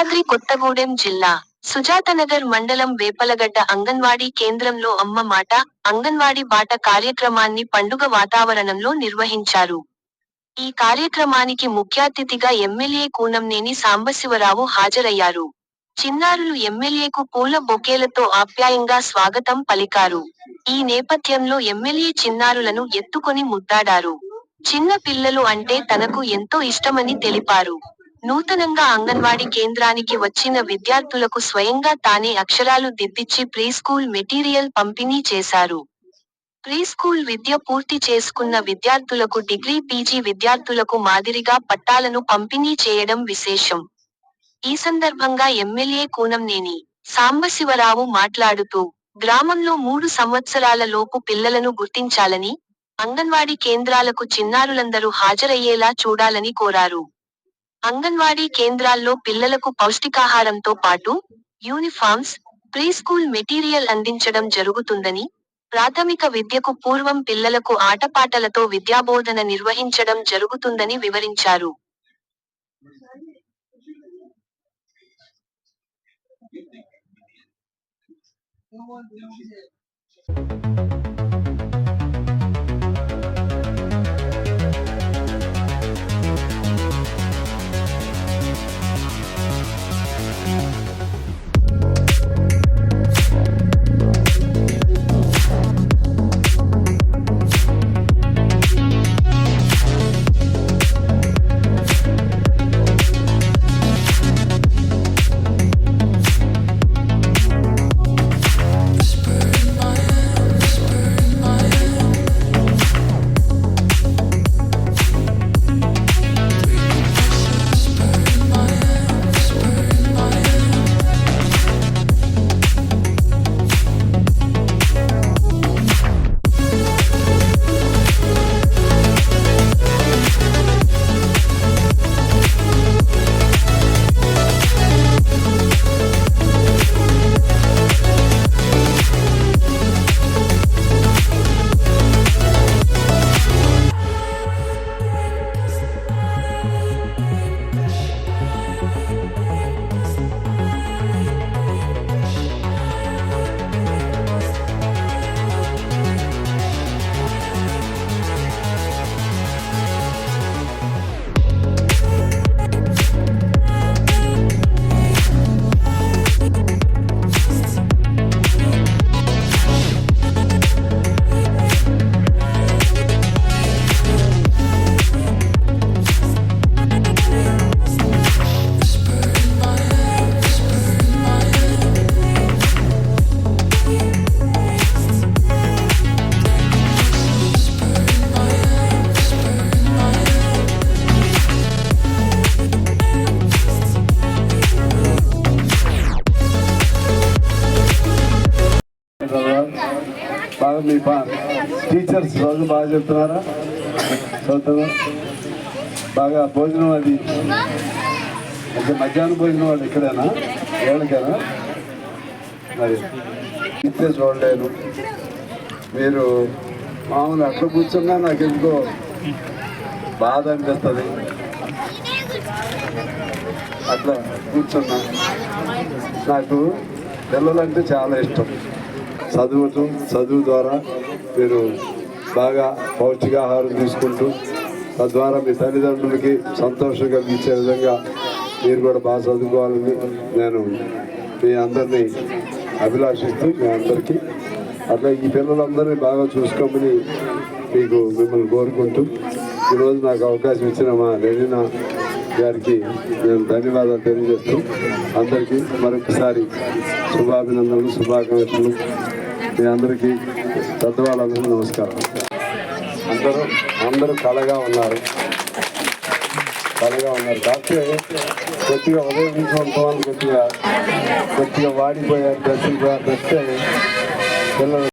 భద్రాద్రి కొత్తగూడెం జిల్లా సుజాతనగర్ మండలం వేపలగడ్డ అంగన్వాడీ కేంద్రంలో అమ్మ మాట అంగన్వాడీ బాట కార్యక్రమాన్ని పండుగ వాతావరణంలో నిర్వహించారు. ఈ కార్యక్రమానికి ముఖ్యాతిథిగా ఎమ్మెల్యే కూనంనేని సాంబశివరావు హాజరయ్యారు. చిన్నారులు ఎమ్మెల్యేకు పూల బొకేలతో ఆప్యాయంగా స్వాగతం పలికారు. ఈ నేపథ్యంలో ఎమ్మెల్యే చిన్నారులను ఎత్తుకొని ముద్దాడారు. చిన్న పిల్లలు అంటే తనకు ఎంతో ఇష్టమని తెలిపారు. నూతనంగా అంగన్వాడీ కేంద్రానికి వచ్చిన విద్యార్థులకు స్వయంగా తానే అక్షరాలు దిద్దిచ్చి ప్రీస్కూల్ మెటీరియల్ పంపిణీ చేశారు. ప్రీస్కూల్ విద్య పూర్తి చేసుకున్న విద్యార్థులకు డిగ్రీ పీజీ విద్యార్థులకు మాదిరిగా పట్టాలను పంపిణీ చేయడం విశేషం. ఈ సందర్భంగా ఎమ్మెల్యే కూనంనేని సాంబశివరావు మాట్లాడుతూ గ్రామంలో మూడు సంవత్సరాల లోపు పిల్లలను గుర్తించాలని అంగన్వాడీ కేంద్రాలకు చిన్నారులందరూ హాజరయ్యేలా చూడాలని కోరారు. అంగన్వాడీ కేంద్రాల్లో పిల్లలకు పౌష్టికాహారంతో పాటు యూనిఫామ్స్ ప్రీస్కూల్ మెటీరియల్ అందించడం జరుగుతుందని ప్రాథమిక విద్యకు పూర్వం పిల్లలకు ఆటపాటలతో విద్యాబోధన నిర్వహించడం జరుగుతుందని వివరించారు. మీ బా టీచర్స్ రోజు బాగా చెప్తున్నారా? చదువుతున్నా బాగా భోజనం అది. అంటే మధ్యాహ్నం భోజనం వాళ్ళు ఇక్కడేనా? ఏళ్ళకేనా? మరి టీచర్స్ చూడలేను మీరు మామూలు అట్లా కూర్చున్నా నాకు ఎందుకో బాధ అనిపిస్తుంది. అట్లా కూర్చున్నా. నాకు పిల్లలంటే చాలా ఇష్టం. చదువుతూ చదువు ద్వారా మీరు బాగా పౌష్టికాహారం తీసుకుంటూ తద్వారా మీ తల్లిదండ్రులకి సంతోషంగా ఇచ్చే విధంగా మీరు కూడా బాగా చదువుకోవాలని నేను మీ అందరినీ అభిలాషిస్తూ మీ అందరికీ అట్లా ఈ పిల్లలందరినీ బాగా చూసుకోమని మీకు మిమ్మల్ని కోరుకుంటూ ఈరోజు నాకు అవకాశం ఇచ్చిన మా లెనినా గారికి నేను ధన్యవాదాలు తెలియజేస్తూ అందరికీ మరొకసారి శుభాభినందనలు శుభాకాంక్షలు. మీ అందరికీ పెద్దవాళ్ళందరూ నమస్కారం. అందరూ అందరూ కళగా ఉన్నారు. కళగా ఉన్నారు. డాక్టర్ కొద్దిగా ఉదయం నుంచి ఉంటామని కొద్దిగా కొద్దిగా వాడిపోయారు డ్రెస్సులు డ్రెస్ పిల్లలు